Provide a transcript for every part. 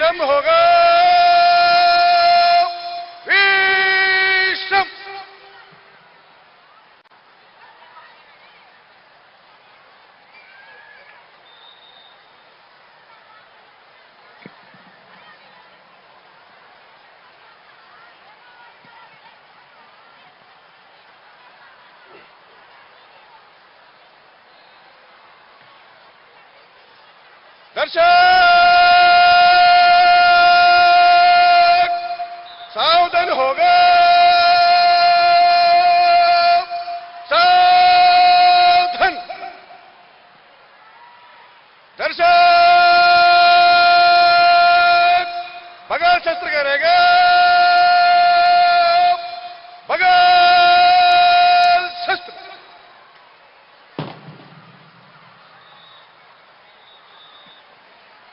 Isham Hora! Isham!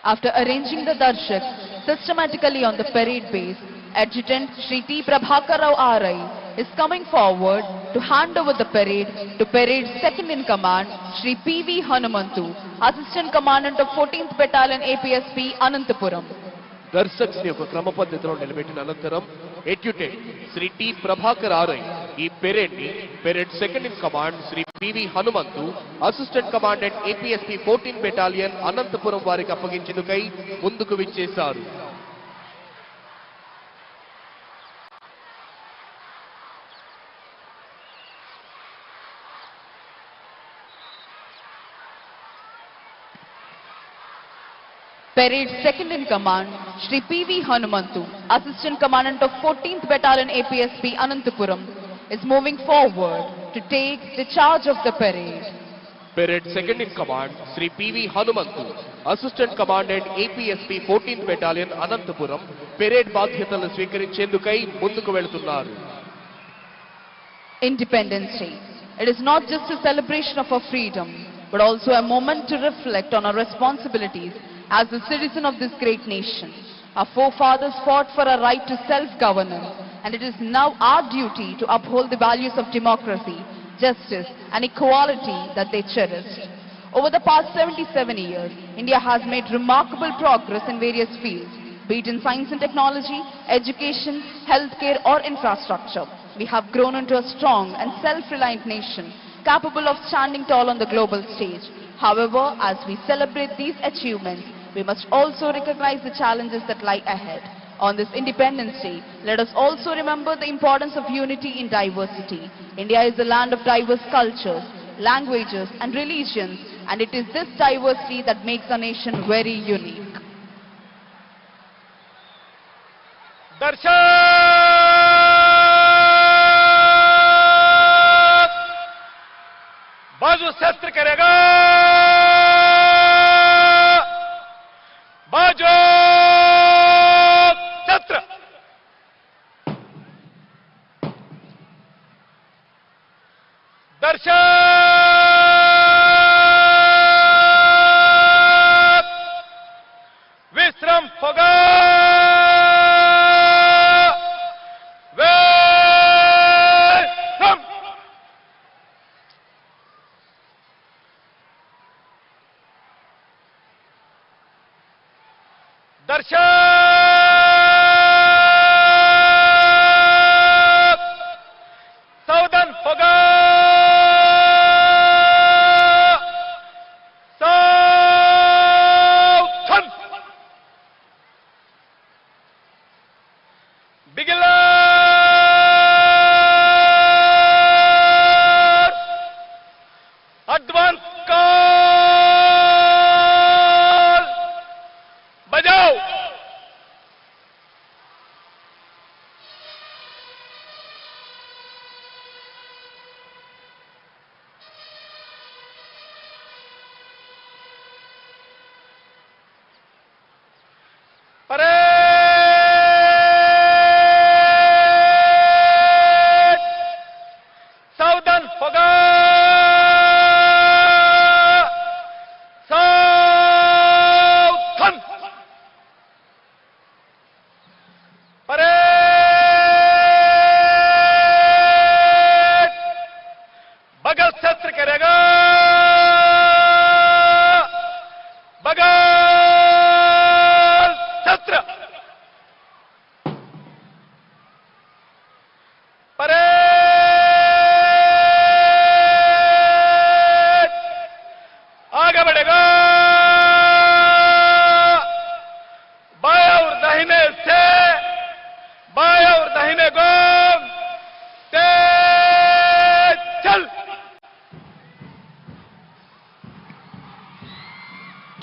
After arranging the darshak systematically on the parade base, Adjutant Shri Prabhakar Rao Arai is coming forward to hand over the parade to Parade second in command, Sri P.V. Hanumantu, Assistant Commandant of 14th Battalion APSP, Anantapuram. దర్శక్స్ని ఒక క్రమ పద్ధతిలో నిలబెట్టిన అనంతరం adjutant Shri T Prabhakar RI ఈ పెరేడ్ని parade second in command Shri PV Hanumanthu assistant commandant APSP fourteen battalion Anantapuram వారికి అప్పగించేందుకై ముందుకు విచ్చేశారు Parade second in command, Shri P.V. Hanumantu, Assistant Commandant of 14th Battalion APSP, Anantapuram, is moving forward to take the charge of the parade. Parade second in command Shri PV Hanumanthu assistant commandant APSP fourteenth battalion Anantapuram parade బాధ్యతలను స్వీకరించేందుకై ముందుకు వెళుతున్నారు Independence Day. It is not just a celebration of our freedom, but also a moment to reflect on our responsibilities as a citizen of this great nation. Our forefathers fought for a right to self-governance, and it is now our duty to uphold the values of democracy, justice, and equality that they cherished. Over the past 77 years, India has made remarkable progress in various fields, be it in science and technology, education, healthcare, or infrastructure. We have grown into a strong and self-reliant nation, capable of standing tall on the global stage. However, as we celebrate these achievements, we must also recognize the challenges that lie ahead. On this Independence Day, let us also remember the importance of unity in diversity. India is a land of diverse cultures, languages and religions and it is this diversity that makes our nation very unique. Darshan! جو شستر کرے گا۔ درشن!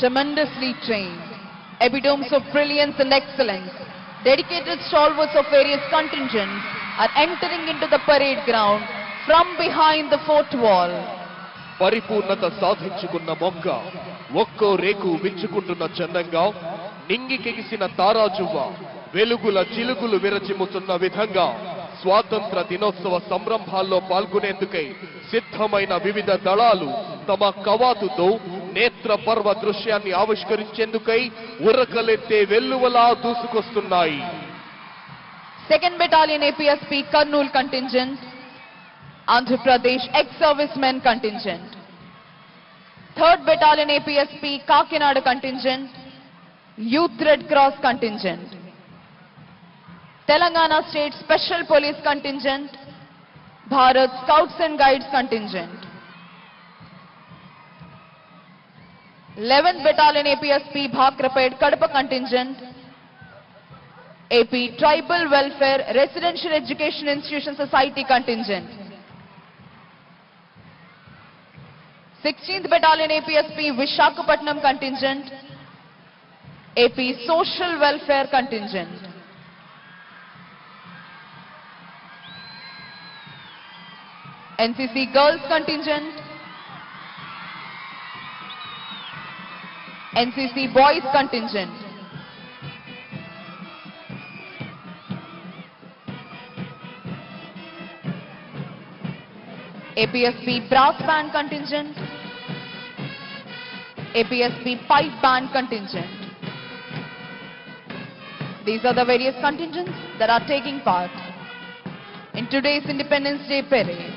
Tremendously trained, epitomes of brilliance and excellence, dedicated stalwarts of various contingents are entering into the parade ground from behind the fort wall. పరిపూర్ణత సాధించుకున్న మొగ్గ ఒక్కో రేకు విచ్చుకుంటున్న చందంగా నింగికెగిసిన తారాజువ్వ వెలుగుల చిలుగులు విరచిమ్ముతున్న విధంగా స్వాతంత్ర దినోత్సవ సంరంభాల్లో పాల్గొనేందుకై సిద్ధమైన వివిధ దళాలు తమ కవాతుతో నేత్రపర్వ దృశ్యాన్ని ఆవిష్కరించేందుకై ఉరకలెత్తే వెల్లువలా దూసుకొస్తున్నాయి. Second battalion APSP Kurnool contingent Andhra Pradesh ex servicemen contingent third battalion APSP Kakinada contingent youth red cross contingent Telangana state special police contingent Bharat scouts and guides contingent 11th Battalion APSP Bhakrapet Kadapa contingent, AP Tribal Welfare Residential Education Institution Society contingent. 16th Battalion APSP Vishakhapatnam contingent. AP Social Welfare contingent. NCC Girls contingent. NCC Boys contingent. APSP brass band contingent, APSP pipe band contingent. These are the various contingents that are taking part in today's Independence Day parade.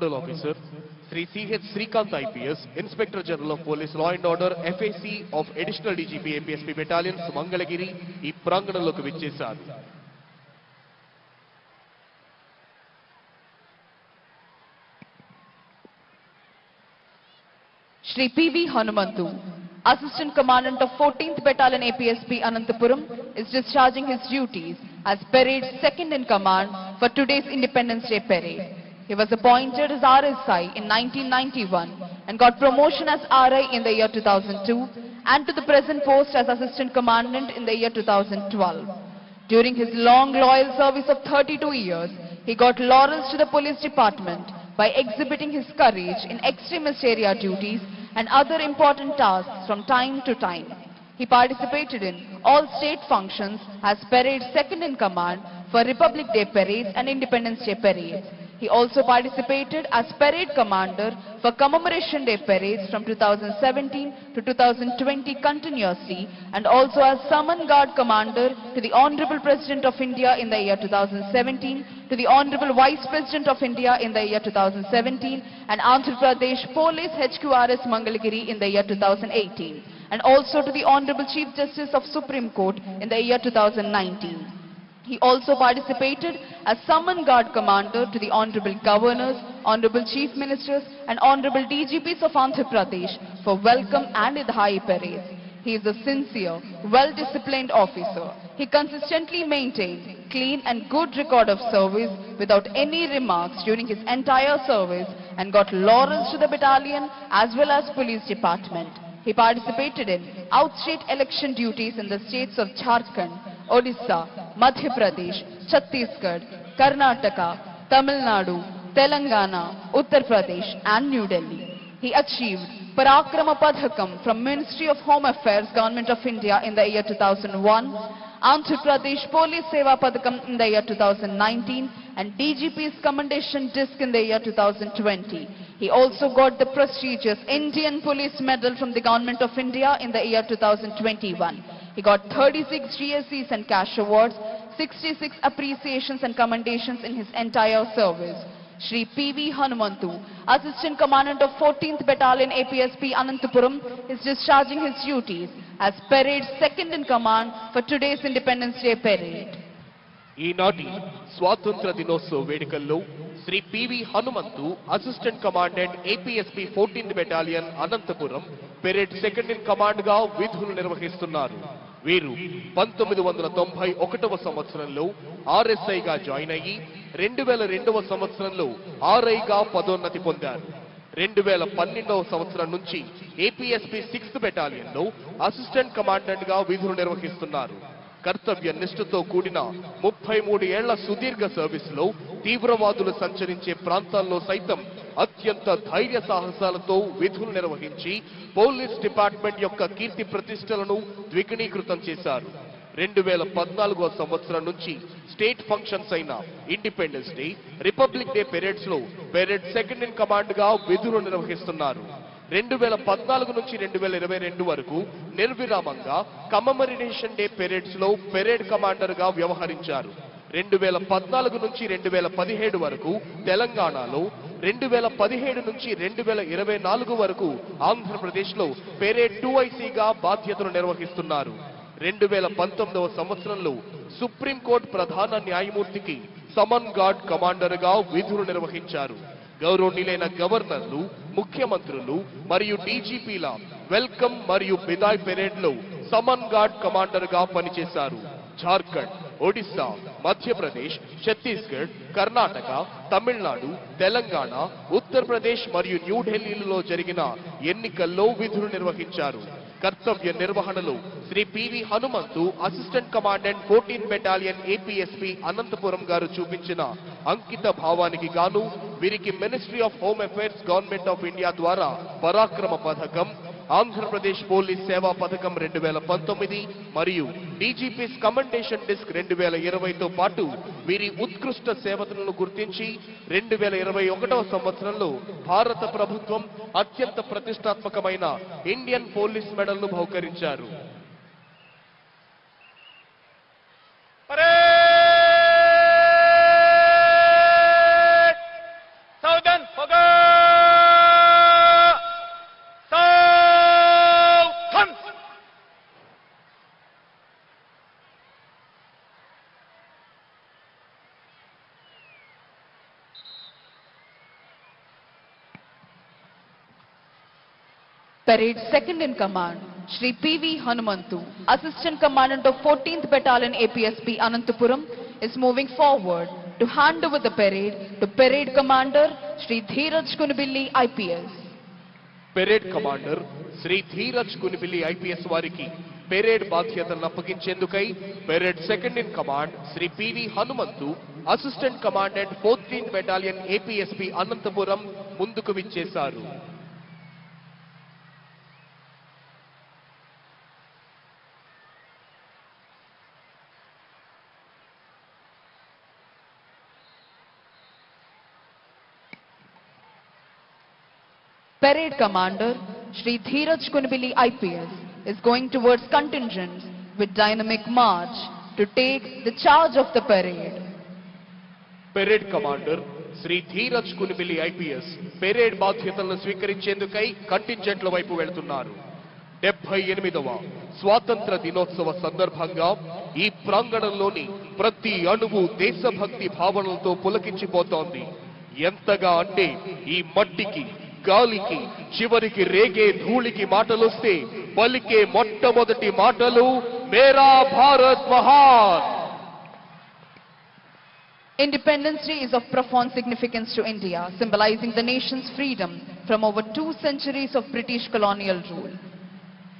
Nodal officer Shri CH Srikanth IPS inspector general of police law and order FAC of additional DGP APSP battalions Mangalagiri ఈ ప్రాంగణంలోకి విచ్చేశారు Shri P.V. Hanumantu, Assistant Commandant of 14th Battalion APSP Anantapuram, is discharging his duties as parade's second in command for today's Independence Day parade. He was appointed as RSI in 1991 and got promotion as RI in the year 2002 and to the present post as Assistant Commandant in the year 2012. During his long loyal service of 32 years, he got laurels to the police department by exhibiting his courage in extremist area duties and other important tasks from time to time. He participated in all state functions as parade second in command for Republic Day parades and Independence Day parades. He also participated as parade commander for Commemoration Day parades from 2017 to 2020 continuously and also as Summon Guard commander to the Honorable President of India in the year 2017, to the Honorable Vice President of India in the year 2017 and Andhra Pradesh Police HQRS Mangalagiri in the year 2018 and also to the Honorable Chief Justice of Supreme Court in the year 2019. He also participated as Summon Guard Commander to the Honorable Governors, Honorable Chief Ministers and Honorable DGPs of Andhra Pradesh for welcome and Idhai parades. He is a sincere, well-disciplined officer. He consistently maintained clean and good record of service without any remarks during his entire service and got laurels to the battalion as well as police department. He participated in outstate election duties in the states of Jharkhand, Odisha, Madhya Pradesh, Chhattisgarh, Karnataka, Tamil Nadu, Telangana, Uttar Pradesh and New Delhi. He achieved Parakrama Padhakam from Ministry of Home Affairs, Government of India in the year 2001, Andhra Pradesh Police Seva Padhakam in the year 2019 and DGP's Commendation Disc in the year 2020. He also got the prestigious Indian Police Medal from the Government of India in the year 2021. He got 36 GSCs and cash awards, 66 appreciations and commendations in his entire service. Shri P.V. Hanumantu, Assistant Commandant of 14th Battalion APSP Anantapuram, is discharging his duties as parade second in command for today's Independence Day parade. ఈనాటి స్వాతంత్ర దినోత్సవ వేడుకల్లో Shri PV Hanumanthu assistant commandant APSP fourteenth battalion Anantapuram parade second in కమాండ్గా విధులు నిర్వహిస్తున్నారు వీరు పంతొమ్మిది వందల తొంభై ఒకటవ సంవత్సరంలో ఆర్ఎస్ఐగా జాయిన్ అయ్యి రెండు వేల రెండవ సంవత్సరంలో ఆర్ఐగా పదోన్నతి పొందారు. రెండు వేల పన్నెండవ సంవత్సరం నుంచి ఏపీఎస్పీ సిక్స్త్ బెటాలియన్లో అసిస్టెంట్ కమాండెంట్గా విధులు నిర్వహిస్తున్నారు. కర్తవ్య నిష్ఠతో కూడిన ముప్పై మూడు ఏళ్ళ సుదీర్ఘ సర్వీసులో తీవ్రవాదులు సంచరించే ప్రాంతాల్లో సైతం అత్యంత ధైర్య సాహసాలతో విధులు నిర్వహించి పోలీస్ డిపార్ట్మెంట్ యొక్క కీర్తి ప్రతిష్టలను ద్విగుణీకృతం చేశారు. రెండు వేల పద్నాలుగో సంవత్సరం నుంచి స్టేట్ ఫంక్షన్స్ అయిన ఇండిపెండెన్స్ డే రిపబ్లిక్ డే పెరేడ్స్లో పెరేడ్ సెకండ్ ఇన్ కమాండ్గా విధులు నిర్వహిస్తున్నారు. రెండు వేల పద్నాలుగు నుంచి రెండు వేల ఇరవై రెండు వరకు నిర్విరామంగా కమమరినేషన్ డే పెరేడ్స్లో పెరేడ్ కమాండర్గా వ్యవహరించారు. రెండు వేల పద్నాలుగు నుంచి రెండు వేల పదిహేడు వరకు తెలంగాణలో రెండు వేల పదిహేడు నుంచి రెండు వేల ఇరవై నాలుగు వరకు ఆంధ్రప్రదేశ్లో పెరేడ్ టూ ఐసీగా బాధ్యతలు నిర్వహిస్తున్నారు. రెండు వేల పంతొమ్మిదవ సంవత్సరంలో సుప్రీంకోర్టు ప్రధాన న్యాయమూర్తికి సమన్ గార్డ్ కమాండర్గా విధులు నిర్వహించారు. గౌరవనీయులైన గవర్నర్లు ముఖ్యమంత్రులు మరియు డీజీపీల వెల్కమ్ మరియు బిదాయ్ పెరేడ్లో సమన్ గార్డ్ కమాండర్గా పనిచేశారు. జార్ఖండ్ ఒడిశా మధ్యప్రదేశ్ ఛత్తీస్గఢ్ కర్ణాటక తమిళనాడు తెలంగాణ ఉత్తరప్రదేశ్ మరియు న్యూఢిల్లీలో జరిగిన ఎన్నికల్లో విధులు నిర్వహించారు. కర్తవ్య నిర్వహణలో. Shri PV Hanumanthu assistant commandant fourteen battalion APSP Anantapuram గారు చూపించిన అంకిత భావానికి గాను వీరికి ministry of home affairs government of India ద్వారా పరాక్రమ పథకం ఆంధ్రప్రదేశ్ పోలీస్ సేవా పథకం రెండు వేల పంతొమ్మిది మరియు డీజీపీస్ కమెండేషన్ డిస్క్ రెండు వేల ఇరవైతో పాటు వీరి ఉత్కృష్ట సేవలను గుర్తించి రెండు వేల ఇరవై ఒకటవ సంవత్సరంలో భారత ప్రభుత్వం అత్యంత ప్రతిష్టాత్మకమైన ఇండియన్ పోలీస్ మెడల్ను బహుకరించారు. Parade second in command, Shri P.V. Hanumantu, Assistant Commandant of 14th Battalion APSP Anantapuram, is moving forward to hand over the parade to Parade Commander Shri Dheeraj Kunabilli IPS. Parade commander Shri Dheeraj Kunipilli IPS వారికి parade బాధ్యతలను అప్పగించేందుకై parade second in command Shri PV Hanumanthu assistant commandant fourteenth battalion APSP Anantapuram ముందుకు విచ్చేశారు Parade Commander Shri Dheeraj Kunbili IPS is going towards contingents with dynamic march to take the charge of the parade. Parade commander Shri Dheeraj Kunibilli IPS parade బాధ్యతలను స్వీకరించేందుకై కంటింజెంట్ల వైపు వెళ్తున్నారు డెబ్బై ఎనిమిదవ స్వాతంత్ర దినోత్సవ సందర్భంగా ఈ ప్రాంగణంలోని ప్రతి అణువు దేశభక్తి భావనలతో పులకించిపోతోంది ఎంతగా అంటే ఈ మట్టికి గాలికి చివరికి రేగే ధూళికి మాటలొస్తే పలికే మొట్టమొదటి మాటలు మేరా భారత్ మహాన్ Independence Day is of profound significance to India, symbolizing the nation's freedom from over two centuries of British colonial rule.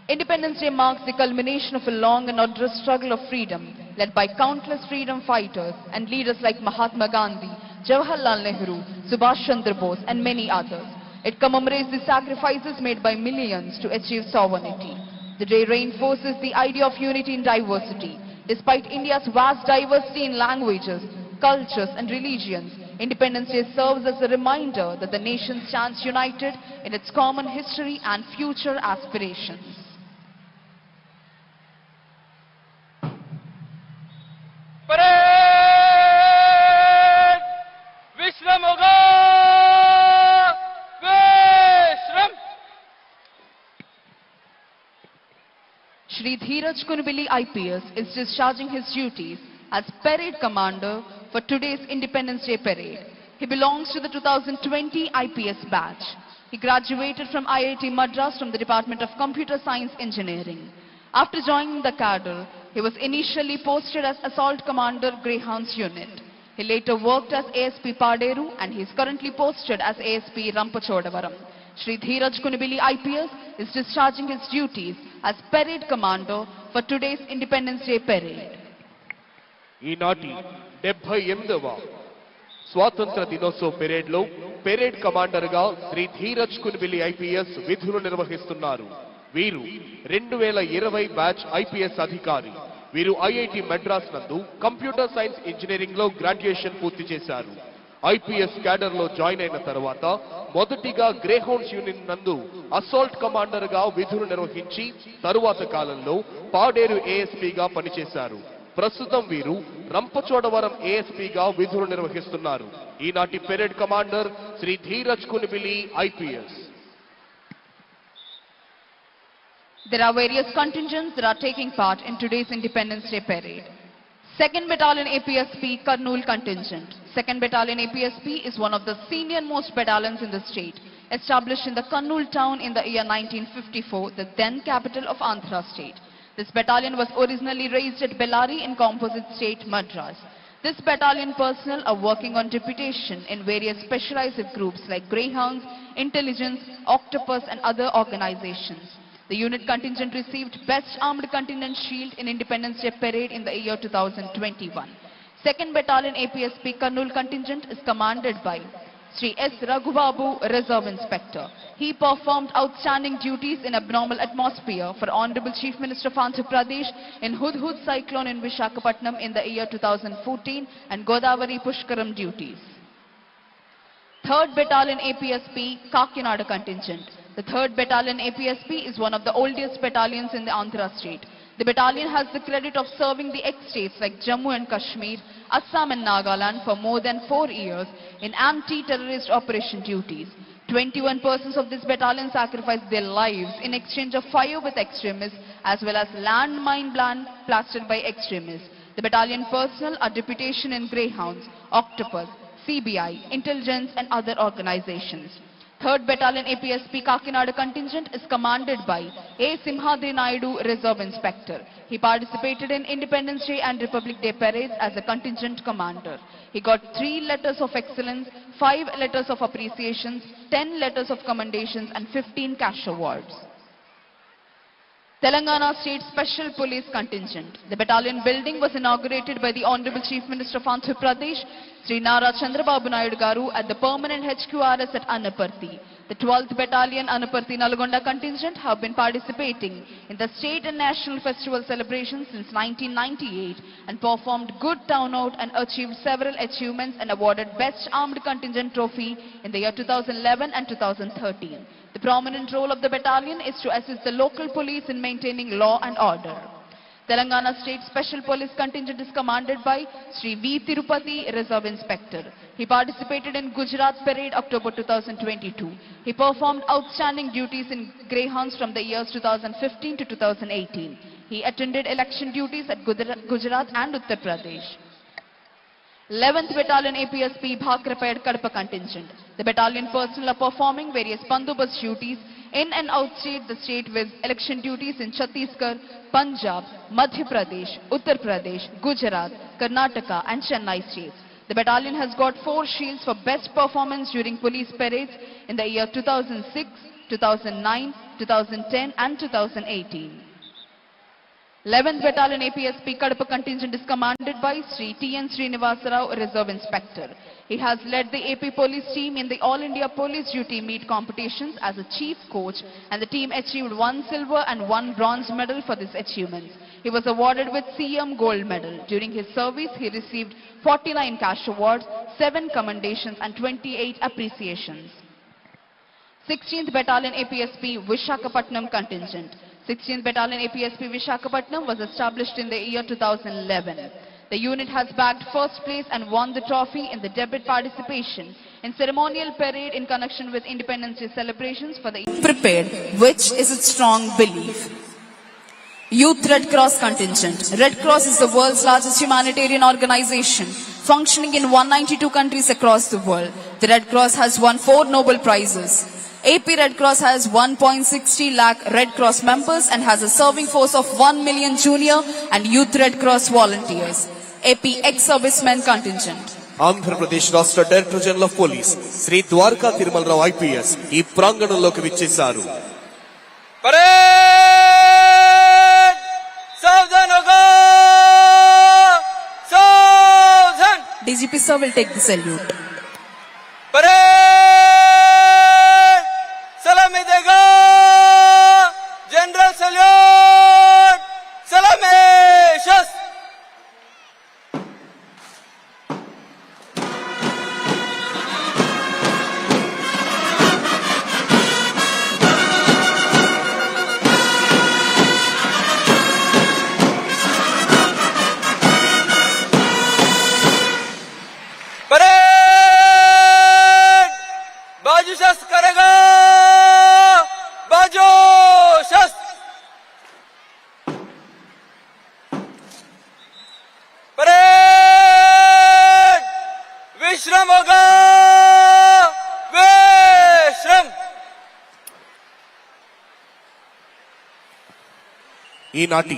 Independence Day marks the culmination of a long and arduous struggle of freedom led by countless freedom fighters and leaders like Mahatma Gandhi, Jawaharlal Nehru, Subhash Chandra Bose and many others. It commemorates the sacrifices made by millions to achieve sovereignty. The day reinforces the idea of unity in diversity. Despite India's vast diversity in languages, cultures and religions, Independence Day serves as a reminder that the nation stands united in its common history and future aspirations. Parade! Shri Dheeraj Kunbili IPS is discharging his duties as parade commander for today's Independence Day parade. He belongs to the 2020 IPS batch. He graduated from IIT Madras from the Department of Computer Science Engineering. After joining the cadre, he was initially posted as Assault Commander Greyhounds Unit. He later worked as ASP Paderu and he is currently posted as ASP Rampachodavaram. Shri Dheeraj Kunibili IPS is discharging his duties as parade commander for today's Independence Day parade. ఈనాటి డెబ్బై ఎనిమిదవ స్వాతంత్ర దినోత్సవ పెరేడ్లో parade కమాండర్గా Shri Dheeraj Kunbili IPS విధులు నిర్వహిస్తున్నారు. వీరు రెండు వేల ఇరవై బ్యాచ్ ఐపీఎస్ అధికారి. వీరు ఐఐటి మద్రాస్ నందు కంప్యూటర్ సైన్స్ ఇంజనీరింగ్లో గ్రాడ్యుయేషన్ పూర్తి చేశారు. ఐపీఎస్ క్యాడర్లో జాయిన్ అయిన తర్వాత మొదటిగా గ్రేహౌండ్స్ యూనియన్ నందు అసాల్ట్ కమాండర్గా విధులు నిర్వహించి తరువాత కాలంలో పాడేరు ఏఎస్పీగా పనిచేశారు. ప్రస్తుతం వీరు రంపచోడవరం ఏఎస్పీగా విధులు నిర్వహిస్తున్నారు. ఈనాటి parade commander Shri Dheeraj Kunibilli IPS. There are various contingents that are taking part in today's Independence Day parade. 2nd Battalion APSP Karnool contingent. 2nd Battalion APSP is one of the senior most battalions in the state, established in the Karnool town in the year 1954, the then capital of Andhra state. This battalion was originally raised at Bellary in composite state Madras. This battalion personnel are working on deputation in various specialized groups like Greyhounds, Intelligence, Octopus and other organizations. The unit contingent received Best Armed Contingent Shield in Independence Day Parade in the year 2021. 2nd Battalion APSP Karnool contingent is commanded by Sri S. Raghubabu, Reserve Inspector. He performed outstanding duties in abnormal atmosphere for Honorable Chief Minister of Andhra Pradesh in Hudhud cyclone in Vishakhapatnam in the year 2014 and Godavari Pushkaram duties. 3rd Battalion APSP Kakinada contingent. The 3rd Battalion APSP is one of the oldest battalions in the Andhra state. The battalion has the credit of serving the ex-states like Jammu and Kashmir, Assam and Nagaland for more than four years in anti-terrorist operation duties. 21 persons of this battalion sacrificed their lives in exchange of fire with extremists as well as landmine blasted by extremists. The battalion personnel are deputation in Greyhounds, Octopus, CBI, intelligence and other organizations. 3rd Battalion APSP Kakinada contingent is commanded by A. Simhadri Naidu, Reserve Inspector. He participated in Independence Day and Republic Day parades as a contingent commander. He got 3 letters of excellence, 5 letters of appreciations, 10 letters of commendations and 15 cash awards. Telangana State Special Police Contingent. The battalion building was inaugurated by the Honorable Chief Minister of Andhra Pradesh, Sri Nara Chandrababu Naidu Garu at the permanent HQRS at Annaparthi. The 12th Battalion Annaparthi Nalgonda contingent have been participating in the state and national festival celebrations since 1998 and performed good turnout and achieved several achievements and awarded Best Armed Contingent Trophy in the year 2011 and 2013. The prominent role of the battalion is to assist the local police in maintaining law and order. Telangana State Special Police Contingent is commanded by Sri V. Tirupati, Reserve Inspector. He participated in Gujarat Parade October 2022. He performed outstanding duties in Greyhounds from the years 2015 to 2018. He attended election duties at Gujarat and Uttar Pradesh. 11th Battalion APSP Bhakrapayad Kadapa contingent. The battalion personnel are performing various bandobast duties in and outside the state with election duties in Chhattisgarh, Punjab, Madhya Pradesh, Uttar Pradesh, Gujarat, Karnataka and Chennai states. The battalion has got four shields for best performance during police parades in the year 2006, 2009, 2010 and 2018. 11th Battalion APSP Kadapa contingent is commanded by Sri T.N. Srinivasa Rao, Reserve Inspector. He has led the AP police team in the All India Police Duty Meet competitions as a chief coach and the team achieved one silver and one bronze medal for this achievement. He was awarded with CM Gold Medal. During his service, he received 49 cash awards, 7 commendations and 28 appreciations. 16th Battalion APSP Vishakhapatnam contingent. 16th Battalion APSP Vishakhapatnam was established in the year 2011. The unit has bagged first place and won the trophy in the debut participation in ceremonial parade in connection with Independence Day celebrations for the prepared, which is its strong belief. Youth Red Cross Contingent. Red Cross is the world's largest humanitarian organization, functioning in 192 countries across the world. The Red Cross has won four Nobel Prizes. AP Red Cross has 1.60 lakh Red Cross members and has a serving force of 1 million junior and youth Red Cross volunteers. AP ex-servicemen contingent. Andhra Pradesh రాష్ట్ర director general of police Shri Dwaraka Tirumala Rao IPS ఈ ప్రాంగణంలోకి విచ్చేశారు DGP sir will take the salute parade ఈనాటి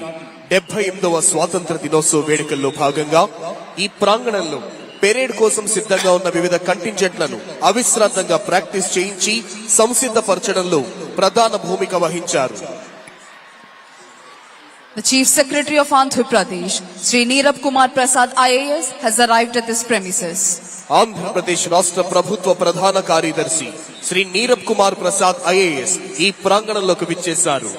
డెబ్బై ఎనిమిదవ స్వాతంత్ర దినోత్సవ వేడుకల్లో భాగంగా ఈ ప్రాంగణంలో పెరేడ్ కోసం సిద్ధంగా ఉన్న వివిధ కంటింజెంట్లను అవిశ్రాంతంగా ప్రాక్టీస్ చేయించి సంసిద్ధపరచడంలో ప్రధాన భూమిక వహించారు The Chief Secretary of Andhra Pradesh, Sri Neerab Kumar Prasad IAS, has arrived at this premises. Andhra Pradesh రాష్ట్ర ప్రభుత్వ ప్రధాన కార్యదర్శి శ్రీ నీరబ్ కుమార్ ప్రసాద్ ఐఏఎస్ ఈ ప్రాంగణంలోకి విచ్చేశారు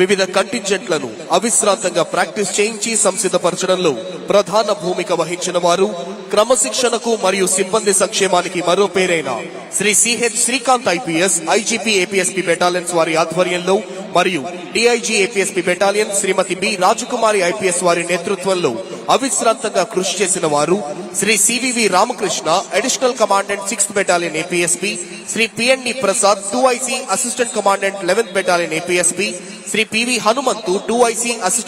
వివిధ కంటింజెంట్లను అవిశ్రాంతంగా ప్రాక్టీస్ చేయించి సంసిద్ధపరచడంలో ప్రధాన భూమిక వహించిన వారు క్రమశిక్షణకు మరియు సిబ్బంది సంక్షేమానికి మరో పేరైన Shri CH Srikanth IPS IGP APSP battalions వారి ఆధ్వర్యంలో మరియు DIG APSP battalion Shrimati B Rajakumari IPS వారి నేతృత్వంలో అవిశ్రాంతంగా కృషి చేసిన వారు Shri CVV Ramakrishna additional commandant sixth battalion APSP Shri PND Prasad two IC assistant commandant eleventh battalion APSP Shri P V Hanumanthu two IC assistant